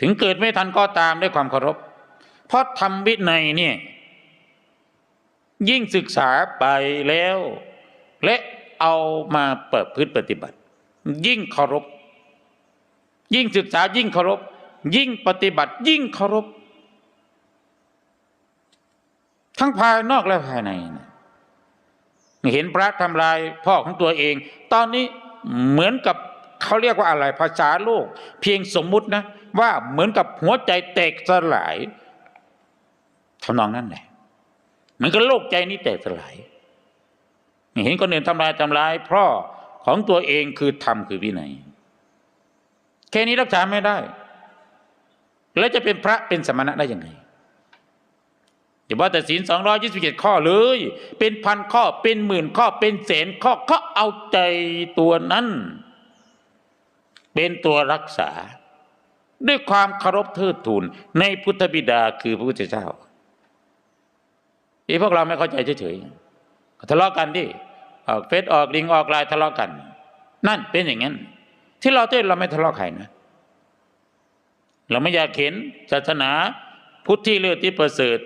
ถึงเกิดไม่ทันก็ตามด้วยความเคารพ เพราะทำวินัยเนี่ยยิ่งศึกษาไปแล้ว และเอามาเปิดพฤติปฏิบัติ ยิ่งเคารพ ยิ่งศึกษายิ่งเคารพ ยิ่งปฏิบัติ ยิ่งเคารพ ทั้งภายนอกและภายในนะเห็นพระทำลายพ่อของตัวเอง ตอนนี้เหมือนกับเขาเรียกว่าอะไรภาษาโลก เพียงสมมุตินะ ว่าเหมือนกับหัวใจแตกสลายทำนองนั้นแหละเหมือนกับโลกใจนี้แตกสลายเห็นคนอื่นทำลายทำลายเพ่อของตัวเองคือธรรมคือวินัยแค่นี้รักษาไม่ได้ แล้วจะเป็นพระเป็นสมณะได้ยังไงอย่าว่าแต่ศีลสองร้อยี่สิบเจ็ดข้อเลย เป็นพันข้อเป็นหมื่นข้อเป็นแสนข้อก็เอาใจตัวนั้น เป็นตัวรักษา ด้วยความเคารพเทิดทูนในพุทธบิดาคือพระพุทธเจ้าที่พวกเราไม่เข้าใจเฉยๆทะเลาะกันดิออกเฟซออกลิงออกไลน์ทะเลาะกัน นั่นเป็นอย่างนั้น ที่เราเต้นเราไม่ทะเลาะใครนะ เราไม่อยากเห็นศาสนาพุทธที่เลือดที่ประเสริฐ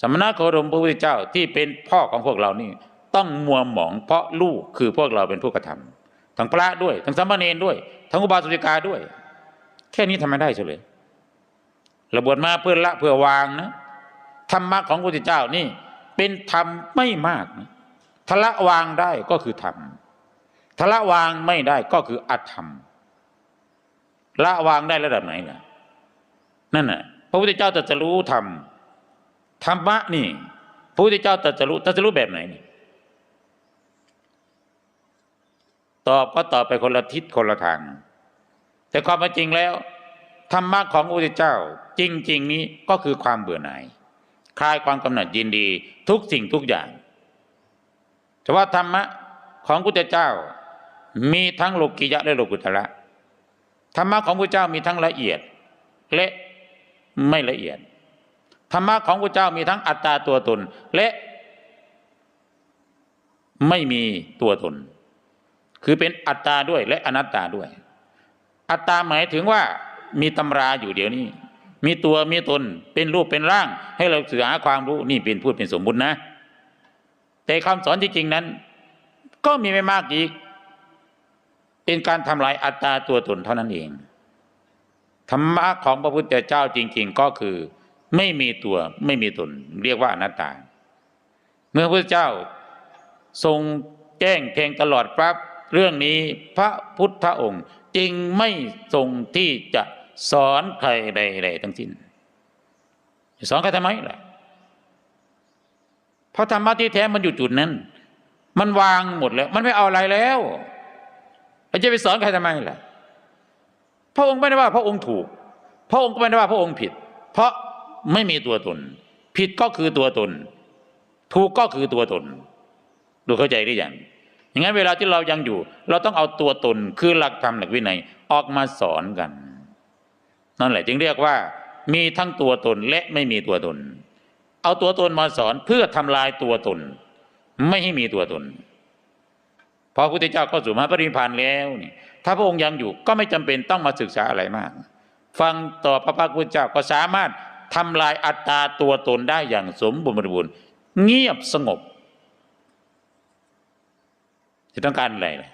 สมณะโคดมพระพุทธเจ้าที่เป็นพ่อของพวกเรานี่ ต้องมัวหมองเพราะลูกคือพวกเราเป็นผู้กระทำ ทั้งพระด้วย ทั้งสามเณรด้วย ทั้งอุบาสิกาด้วย แค่นี้ทำไม่ได้เฉยระบวชมาเพื่อละเพื่อวางนะธรรมะของพระพุทธเจ้านี่ เป็นธรรมไม่มากนะทละวางได้ก็คือธรรมทละวางไม่ได้ก็คืออธรรมละวางได้ระดับไหนล่ะนั่นน่ะ พระพุทธเจ้าตรัสรู้ธรรมธรรมะนี่ พระพุทธเจ้าตรัสรู้ตรัสรู้แบบไหนนี่ ตอบก็ตอบไปคนละทิศคนละทาง แต่ความจริงแล้วธรรมะของพระพุทธเจ้า จริง ๆ นี้ก็คือความเบื่อหน่ายคลายความกำหนัดยินดีทุกสิ่งทุกอย่าง แต่ว่าธรรมะของพระพุทธเจ้า มีทั้งโลกิยะและโลกุตระธรรมะของพระเจ้ามีทั้งละเอียดและไม่ละเอียดธรรมะของพระเจ้ามีทั้งอัตตาตัวตนและไม่มีตัวตน คือเป็นอัตตาด้วยและอนัตตาด้วย อัตตาหมายถึงว่ามีตำราอยู่เดี๋ยวนี้ มีตัวมีตนเป็นรูปเป็นร่าง ให้เราศึกษาความรู้นี่เป็นพูดเป็นสมมุตินะ แต่คำสอนที่จริงนั้น ก็มีไม่มากอีก เป็นการทำลายอัตตาตัวตนเท่านั้นเองธรรมะของพระพุทธเจ้าจริง ๆ ก็คือ ไม่มีตัวไม่มีตน เรียกว่าอนัตตา เมื่อพระพุทธเจ้าทรงแจ้งแทงตลอดครับ เรื่องนี้พระพุทธองค์จึงไม่ทรงที่จะสอนใครใดๆทั้งสิ้นสอนใครทำไมล่ะเพราะธรรมะที่แท้มันอยู่จุดนั้น มันวางหมดแล้ว มันไม่เอาอะไรแล้วเราจะไปสอนใครทำไมล่ะ พระองค์ไม่ได้ว่าพระองค์ถูก พระองค์ก็ไม่ได้ว่าพระองค์ผิด เพราะไม่มีตัวตน ผิดก็คือตัวตน ถูกก็คือตัวตน ดูเข้าใจหรือยัง อย่างนั้นเวลาที่เรายังอยู่ เราต้องเอาตัวตนคือหลักธรรมหลักวินัยออกมาสอนกัน นั่นแหละจึงเรียกว่า มีทั้งตัวตนและไม่มีตัวตน เอาตัวตนมาสอนเพื่อทำลายตัวตน ไม่ให้มีตัวตนพอพระพุทธเจ้าเข้าสู่มหาปรินิพานแล้วนี่ถ้าพระองค์ยังอยู่ก็ไม่จำเป็นต้องมาศึกษาอะไรมาก ฟังต่อพระพักพุทธเจ้าก็สามารถทำลายอัตตาตัวตนได้อย่างสมบูรณ์บบูรณ์เงียบสงบ จะต้องการอะไรล่ะ